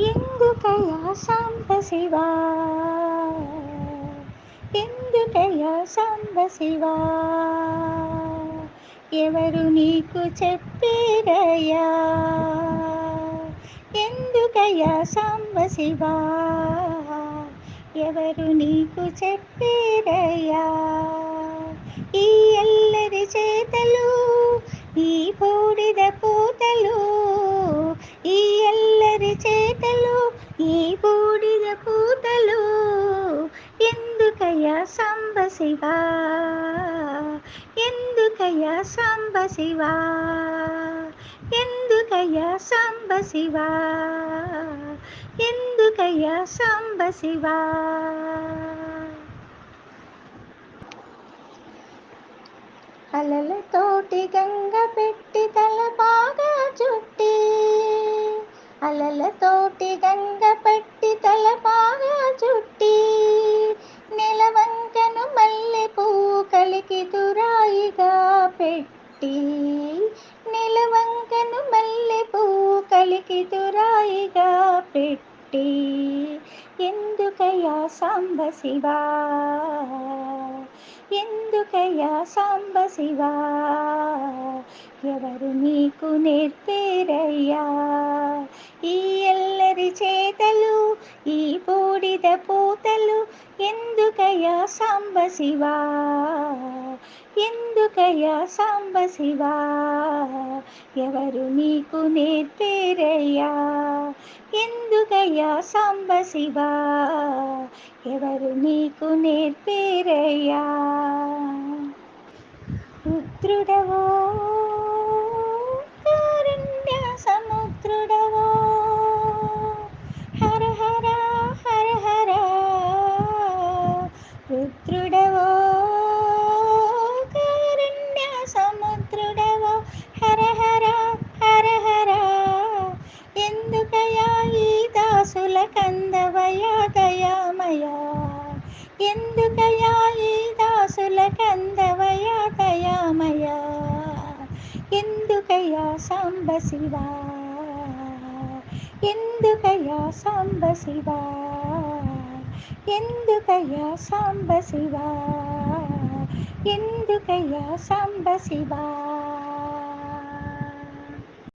ఎందుకయ్యా సాంబ శివా? ఎందుకయ్యా సాంబ శివా? ఎవరు నీకు చెప్పిరయ్యా? ఎందుకయ్యా సాంబ శివా? ఎవరు నీకు చెప్పిరయ్యా? ఈ ఎల్లరి చేతలు ఈ బూడిద సాంబ శివా ఎందుకయ్యా సాంబ శివా ఎందుకయ్యా సాంబ శివా ఎందుకయ్యా సాంబ శివా అలలతోటి గంగ పెట్టి తల బాగా చుట్టి అలలతోటి గంగ పెట్టి తల బాగా పువ్వు కలికి తురాయిగా పెట్టి నిలవంకను మల్లె పువ్వు కలికి తురాయిగా పెట్టి ఎందుకయ్యా సాంబ శివా? ఎందుకయ్యా సాంబ శివా? ఎవరు నీకు నేర్పేరయ్యా? ఈ ఎందుకయ్యా సాంబ శివా? ఎందుకయ్యా సాంబ శివా? ఎవరు నీకు నేర్పేరయ్యా? ఎందుకయ్యా సాంబ శివా? ఎవరు నీకు నేర్పేరయ్యా? రుద్రుడవో ఎందుకయా ఈ దాసుల కందవయ దయామయ ఎందుకయ్యా సాంబ శివా ఎందుకయ్యా సాంబ శివా ఎందుకయ్యా సాంబ శివా ఎందుకయ్యా సాంబ శివా